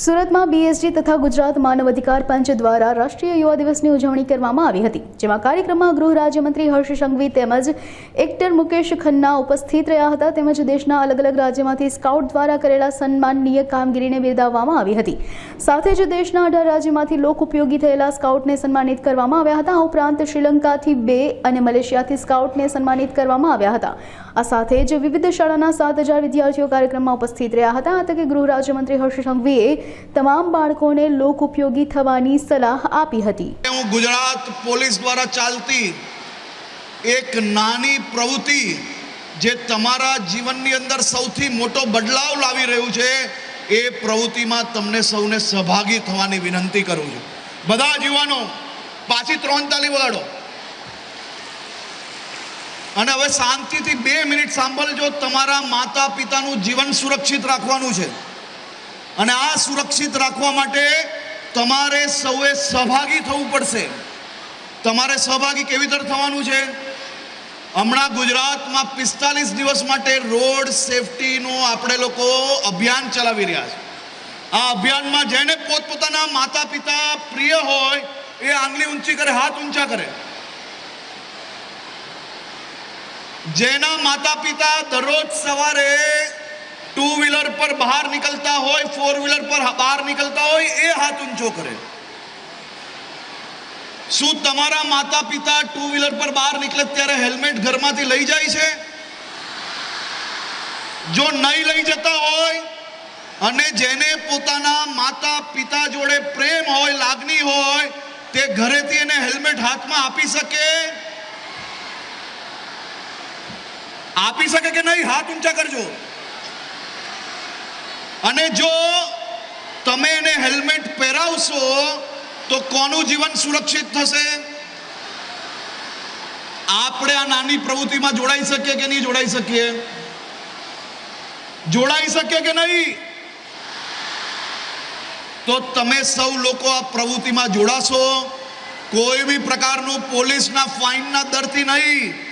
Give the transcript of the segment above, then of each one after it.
સુરતમાં બીએસજી તથા ગુજરાત માનવ અધિકાર પંચ દ્વારા રાષ્ટ્રીય યુવા દિવસની ઉજવણી કરવામાં આવી હતી, જેમાં કાર્યક્રમમાં ગૃહ રાજ્યમંત્રી હર્ષ સંઘવી તેમજ એક્ટર મુકેશ ખન્ના ઉપસ્થિત રહ્યા હતા, તેમજ દેશના અલગ અલગ રાજ્યમાંથી સ્કાઉટ દ્વારા કરેલા સન્માનનીય કામગીરીને બિરદાવવામાં આવી હતી. સાથે જ દેશના અઢાર રાજ્યમાંથી લોક ઉપયોગી થયેલા સ્કાઉટને સન્માનિત કરવામાં આવ્યા હતા. આ ઉપરાંત શ્રીલંકાથી બે અને મલેશિયાથી સ્કાઉટને સન્માનિત કરવામાં આવ્યા હતા. આ સાથે જ વિવિધ શાળાના સાત હજાર વિદ્યાર્થીઓ કાર્યક્રમમાં ઉપસ્થિત રહ્યા હતા. આ તકે ગૃહ રાજ્યમંત્રી હર્ષ સંઘવીએ તમામ બાળકોને લોક ઉપયોગી થવાની સલાહ આપી હતી. હું ગુજરાત પોલીસ દ્વારા ચાલતી એક નાની પ્રવૃત્તિ જે તમારા જીવનની અંદર સૌથી મોટો બદલાવ લાવી રહ્યું છે, એ પ્રવૃત્તિમાં તમને સૌને સહભાગી થવાની વિનંતી કરું છું. બધા યુવાનો, પાછી ત્રણ તાલી વગાડો. અને હવે શાંતિથી બે મિનિટ સાંભળજો, તમારા માતા પિતાનું જીવન સુરક્ષિત રાખવાનું છે. અને આ સુરક્ષિત રાખવા માટે તમારે સૌએ સહભાગી થવું પડશે. તમારે સહભાગી કેવી રીતે થવાનું છે? હમણાં ગુજરાતમાં પિસ્તાલીસ દિવસ માટે રોડ સેફટીનું આપણે લોકો અભિયાન ચલાવી રહ્યા છે. આ અભિયાનમાં જેને પોતપોતાના માતા પિતા પ્રિય હોય, એ આંગળી ઊંચી કરે, હાથ ઊંચા કરે. જેના માતા પિતા દરરોજ સવારે ટુ વ્હીલર પર બહાર નીકળતા હોય ફોર વ્હીલર પર બહાર નીકળતા હોય, એ હાથ ઊંચો કરે. શું તમારા માતા પિતા ટુ વ્હીલર પર બહાર નીકળે ત્યારે હેલ્મેટ ઘરમાંથી લઈ જાય છે? જો નહીં લઈ જતા હોય અને જેને પોતાના માતા પિતા જોડે પ્રેમ હોય, લાગણી હોય, તે ઘરેથી એને હેલ્મેટ હાથમાં આપી શકે? આપી શકે કે નહીં, હાથ ઊંચા કરજો. અને જો તમે એને હેલ્મેટ પહેરાવશો, તો કોનું જીવન સુરક્ષિત થશે? આપણે આ નાની પ્રવૃત્તિમાં જોડાઈ શકીએ કે નહીં જોડાઈ શકીએ? જોડાઈ શકીએ કે નહીં? તો તમે સૌ લોકો આ પ્રવૃત્તિમાં જોડાશો. કોઈ બી પ્રકારનું પોલીસના ફાઇનના દરથી નહીં.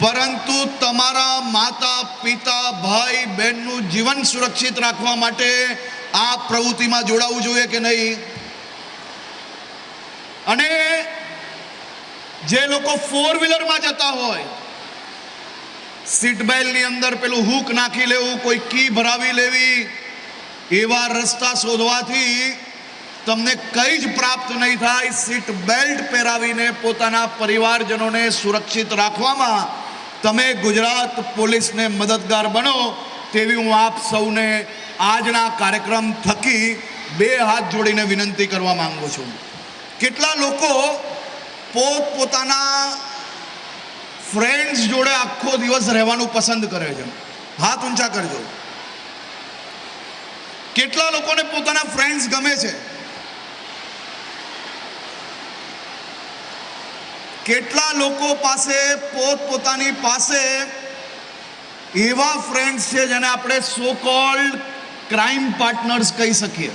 પરંતુ તમારા માતા, પિતા, ભાઈ, બહેનનું જીવન સુરક્ષિત રાખવા માટે આ પ્રવૃત્તિમાં જોડાવવું જોઈએ કે નહીં? અને જે લોકો ફોર વ્હીલરમાં જતા હોય સીટ બેલ્ટની અંદર પેલું હૂક નાખી લેવું, કોઈ કી ભરાવી લેવી, એવા રસ્તા શોધવાથી તમને કંઈ જ પ્રાપ્ત નહીં થાય. સીટ બેલ્ટ પહેરાવીને પોતાના પરિવારજનોને સુરક્ષિત રાખવામાં તમે ગુજરાત પોલીસને મદદગાર બનો તેવી હું આપ સૌને આજના કાર્યક્રમ થકી બે હાથ જોડીને વિનંતી કરવા માંગુ છું. કેટલા લોકો પોત પોતાના ફ્રેન્ડ્સ જોડે આખો દિવસ રહેવાનું પસંદ કરે છે? હાથ ઊંચા કરજો. કેટલા લોકોને પોતાના ફ્રેન્ડ્સ ગમે છે? કેટલા લોકો પાસે, પોતપોતાની પાસે એવા ફ્રેન્ડ્સ છે જેને આપણે સો કોલ્ડ ક્રાઇમ પાર્ટનર્સ કહી શકીએ.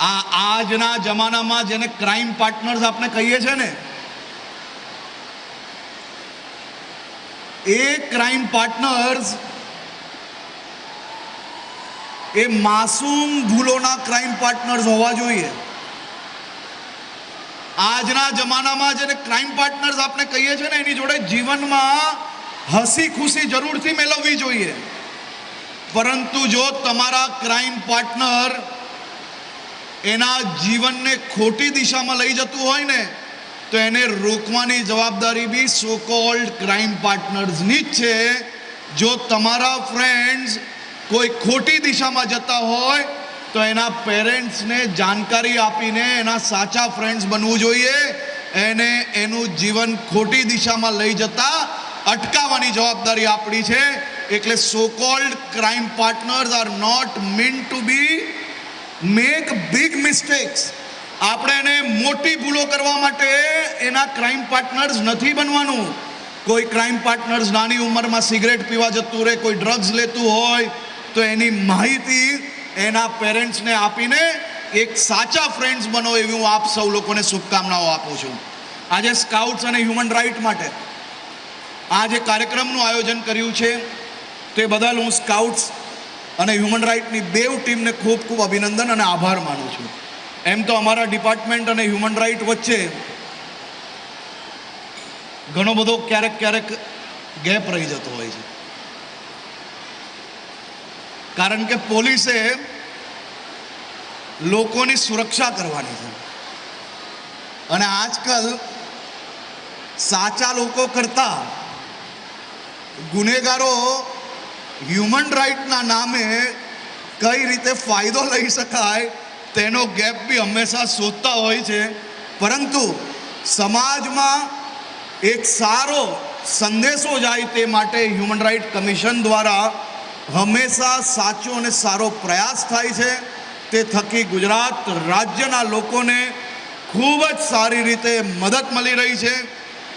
આ આજના જમાનામાં જેને ક્રાઇમ પાર્ટનર્સ આપણે કહીએ છીએ ને, એ ક્રાઇમ પાર્ટનર્સ એ માસૂમ ભૂલોના ક્રાઇમ પાર્ટનર્સ હોવા જોઈએ. આજના જમાનામાં જેને ક્રાઇમ પાર્ટનર્સ આપણે કહીએ છીએ ને, એની જોડે જીવનમાં હસી ખુશી જરૂરથી મેળવવી જોઈએ. પરંતુ જો તમારા ક્રાઇમ પાર્ટનર એના જીવનને ખોટી દિશામાં લઈ જતું હોય ને, તો એને રોકવાની જવાબદારી બી સો કોલ્ડ ક્રાઇમ પાર્ટનર્સની જ છે. જો તમારા ફ્રેન્ડ્સ કોઈ ખોટી દિશામાં જતા હોય, તો એના પેરેન્ટ્સને જાણકારી આપીને એના સાચા ફ્રેન્ડ્સ બનવું જોઈએ. એને એનું જીવન ખોટી દિશામાં લઈ જતા અટકાવવાની જવાબદારી આપણી છે. એટલે so called crime partners are not mean to be make big mistakes આપણે એને મોટી ભૂલો કરવા માટે એના ક્રાઇમ પાર્ટનર્સ નથી બનવાનું. કોઈ ક્રાઇમ પાર્ટનર્સ નાની ઉંમરમાં સિગરેટ પીવા જતું રહે, કોઈ ડ્રગ્સ લેતું હોય તો એની માહિતી એના પેરેન્ટ્સને આપીને એક સાચા ફ્રેન્ડ્સ બનો એવી હું આપ સૌ લોકોને શુભકામનાઓ આપું છું. આજે સ્કાઉટ્સ અને હ્યુમન રાઇટ માટે આ જે કાર્યક્રમનું આયોજન કર્યું છે. તે બદલ હું સ્કાઉટ્સ અને હ્યુમન રાઇટની બેવ ટીમને ખૂબ ખૂબ અભિનંદન અને આભાર માનું છું. એમ તો અમારા ડિપાર્ટમેન્ટ અને હ્યુમન રાઇટ વચ્ચે ઘણો બધો ક્યારેક ક્યારેક ગેપ રહી જતો હોય છે. કારણ કે પોલીસે લોકોની સુરક્ષા કરવાની છે. અને આજકાલ સાચા લોકો કરતા ગુનેગારો હ્યુમન રાઇટના નામે કઈ રીતે ફાયદો લઈ શકાય તેનો ગેપ બી હંમેશા શોધતા હોય છે. પરંતુ સમાજમાં એક સારો સંદેશો જાય તે માટે હ્યુમન રાઇટ કમિશન દ્વારા હંમેશા સાચો અને સારો પ્રયાસ થાય છે. તે થકી ગુજરાત રાજ્યના લોકોને ખૂબ જ સારી રીતે મદદ મળી રહી છે.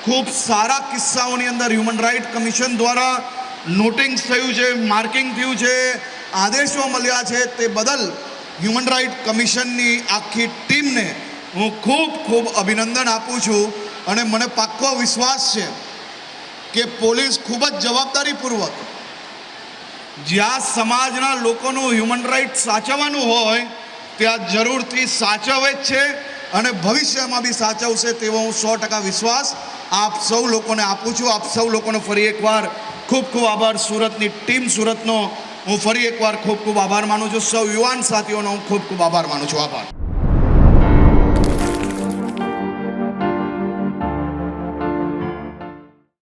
ખૂબ સારા કિસ્સાઓની અંદર હ્યુમન રાઇટ કમિશન દ્વારા નોટિંગ થયું છે, માર્કિંગ થયું છે, આદેશો મળ્યા છે. તે બદલ હ્યુમન રાઇટ કમિશનની આખી ટીમને હું ખૂબ ખૂબ અભિનંદન આપું છું અને મને પાક્કો વિશ્વાસ છે કે પોલીસ ખૂબ જ જવાબદારીપૂર્વક જ્યાં સમાજના લોકોનું હ્યુમન રાઇટ સાચવવાનું હોય, ત્યાં જરૂરથી સાચવે જ છે અને ભવિષ્યમાં બી સાચવશે તેવો હું સો ટકા વિશ્વાસ આપ સૌ લોકોને આપું છું. આપ સૌ લોકોનો ફરી એકવાર ખૂબ ખૂબ આભાર. સુરતની ટીમ સુરતનો, હું ફરી એકવાર ખૂબ ખૂબ આભાર માનું છું. સૌ યુવાન સાથીઓનો હું ખૂબ ખૂબ આભાર માનું છું. આભાર.